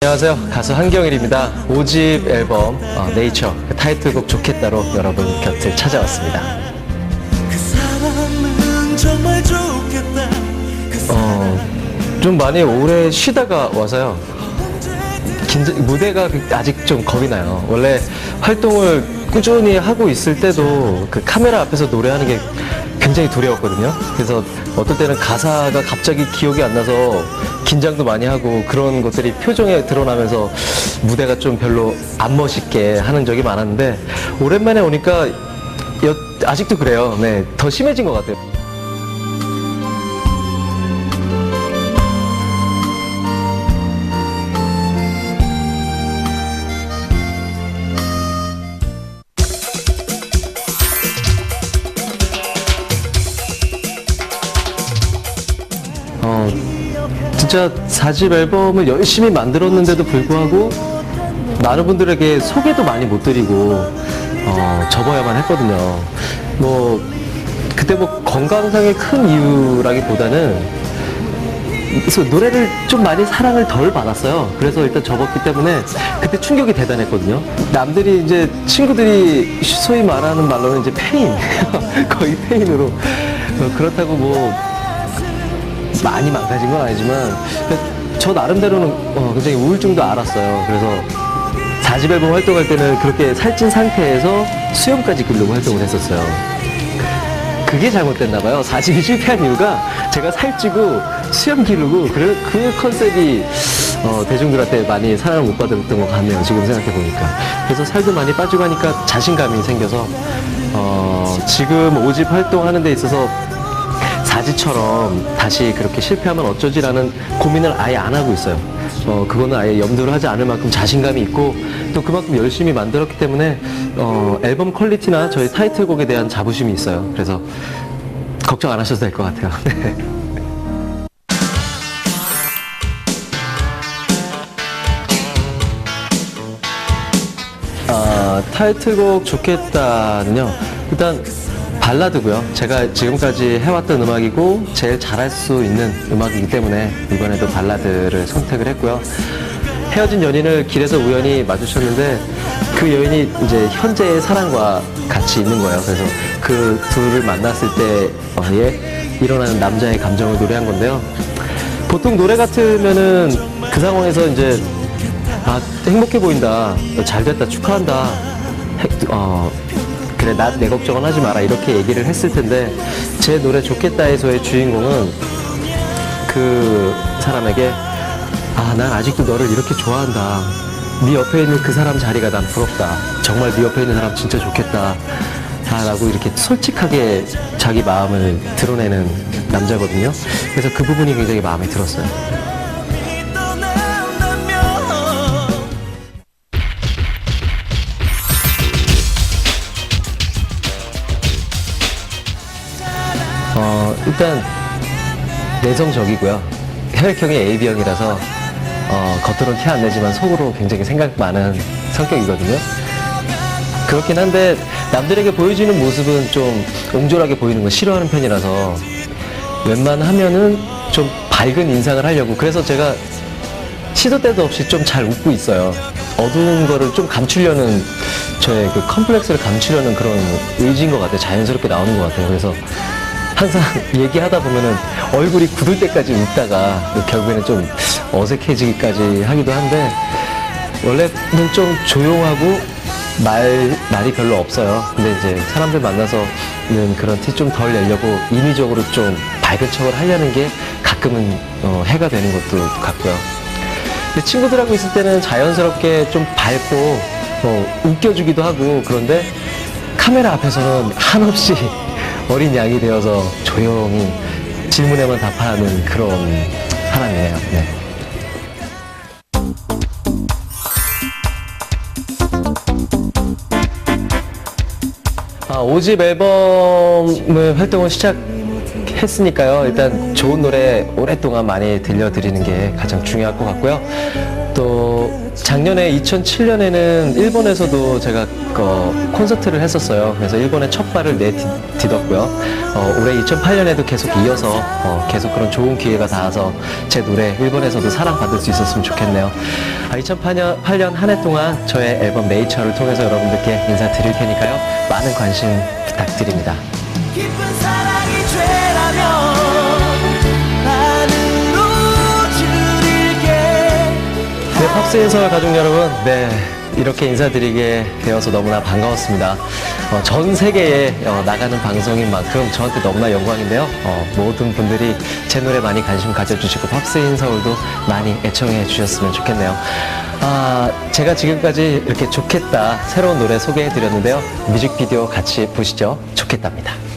안녕하세요. 가수 한경일입니다. 5집 앨범 어, 네이처 그 타이틀곡 좋겠다로 여러분 곁을 찾아왔습니다. 그그 어, 좀 많이 오래 쉬다가 와서요. 긴장, 무대가 아직 좀 겁이 나요. 원래 활동을 꾸준히 하고 있을 때도 그 카메라 앞에서 노래하는 게 굉장히 두려웠거든요. 그래서 어떨 때는 가사가 갑자기 기억이 안 나서 긴장도 많이 하고 그런 것들이 표정에 드러나면서 무대가 좀 별로 안 멋있게 하는 적이 많았는데 오랜만에 오니까 여- 아직도 그래요. 네, 더 심해진 것 같아요. 진짜 4집 앨범을 열심히 만들었는데도 불구하고 많은 분들에게 소개도 많이 못 드리고 어, 접어야만 했거든요. 뭐 그때 뭐 건강상의 큰 이유라기보다는 그래서 노래를 좀 많이 사랑을 덜 받았어요. 그래서 일단 접었기 때문에 그때 충격이 대단했거든요. 남들이 이제 친구들이 소위 말하는 말로는 이제 페인, 거의 페인으로 어, 그렇다고 뭐 많이 망가진 건 아니지만 저 나름대로는 어, 굉장히 우울증도 알았어요. 그래서 4집 앨범 활동할 때는 그렇게 살찐 상태에서 수염까지 기르려고 활동을 했었어요. 그게 잘못됐나 봐요. 4집이 실패한 이유가 제가 살찌고 수염 기르고 그래, 그 컨셉이 어, 대중들한테 많이 사랑을 못 받았던 것 같네요. 지금 생각해 보니까. 그래서 살도 많이 빠지고 하니까 자신감이 생겨서 어, 지금 5집 활동하는 데 있어서 사지처럼 다시 그렇게 실패하면 어쩌지라는 고민을 아예 안 하고 있어요. 어, 그거는 아예 염두를 하지 않을 만큼 자신감이 있고 또 그만큼 열심히 만들었기 때문에 어, 앨범 퀄리티나 저희 타이틀곡에 대한 자부심이 있어요. 그래서 걱정 안 하셔도 될 것 같아요. 네. 아, 타이틀곡 좋겠다는요. 일단 발라드고요. 제가 지금까지 해왔던 음악이고 제일 잘할 수 있는 음악이기 때문에 이번에도 발라드를 선택을 했고요. 헤어진 연인을 길에서 우연히 마주쳤는데 그 여인이 이제 현재의 사랑과 같이 있는 거예요. 그래서 그 둘을 만났을 때에 일어나는 남자의 감정을 노래한 건데요. 보통 노래 같으면은 그 상황에서 이제 아 행복해 보인다 너잘 됐다 축하한다 해- 어 그래 나 내 걱정은 하지 마라 이렇게 얘기를 했을 텐데 제 노래 좋겠다에서의 주인공은 그 사람에게 아 난 아직도 너를 이렇게 좋아한다. 네 옆에 있는 그 사람 자리가 난 부럽다. 정말 네 옆에 있는 사람 진짜 좋겠다. 아, 라고 이렇게 솔직하게 자기 마음을 드러내는 남자거든요. 그래서 그 부분이 굉장히 마음에 들었어요 어, 일단 내성적이고요. 혈액형이 AB형이라서 어, 겉으로는 티 안 내지만 속으로 굉장히 생각 많은 성격이거든요. 그렇긴 한데 남들에게 보여주는 모습은 좀 옹졸하게 보이는 걸 싫어하는 편이라서 웬만하면은 좀 밝은 인상을 하려고 그래서 제가 시도 때도 없이 좀 잘 웃고 있어요. 어두운 거를 좀 감추려는 저의 그 컴플렉스를 감추려는 그런 의지인 것 같아요. 자연스럽게 나오는 것 같아요. 그래서 항상 얘기하다 보면은 얼굴이 굳을 때까지 웃다가 결국에는 좀 어색해지기까지 하기도 한데 원래는 좀 조용하고 말, 말이 별로 없어요. 근데 이제 사람들 만나서는 그런 티 좀 덜 내려고 인위적으로 좀 밝은 척을 하려는 게 가끔은 어, 해가 되는 것도 같고요. 근데 친구들하고 있을 때는 자연스럽게 좀 밝고 어, 웃겨주기도 하고 그런데 카메라 앞에서는 한없이 어린 양이 되어서 조용히 질문에만 답하는 그런 사람이에요. 네. 아, 5집 앨범을 활동을 시작했으니까요. 일단 좋은 노래 오랫동안 많이 들려드리는 게 가장 중요할 것 같고요. 또 작년에 2007년에는 일본에서도 제가 그 콘서트를 했었어요. 그래서 일본에 첫 발을 내딛었고요. 어, 올해 2008년에도 계속 이어서 어, 계속 그런 좋은 기회가 닿아서 제 노래 일본에서도 사랑받을 수 있었으면 좋겠네요. 2008년 8년 한 해 동안 저의 앨범 네이처를 통해서 여러분들께 인사드릴 테니까요. 많은 관심 부탁드립니다. 서울 가족 여러분, 네. 이렇게 인사드리게 되어서 너무나 반가웠습니다. 어, 전 세계에 어, 나가는 방송인 만큼 저한테 너무나 영광인데요. 어, 모든 분들이 제 노래 많이 관심 가져주시고 팝스인 서울도 많이 애청해 주셨으면 좋겠네요. 아, 제가 지금까지 이렇게 좋겠다 새로운 노래 소개해 드렸는데요. 뮤직비디오 같이 보시죠. 좋겠답니다.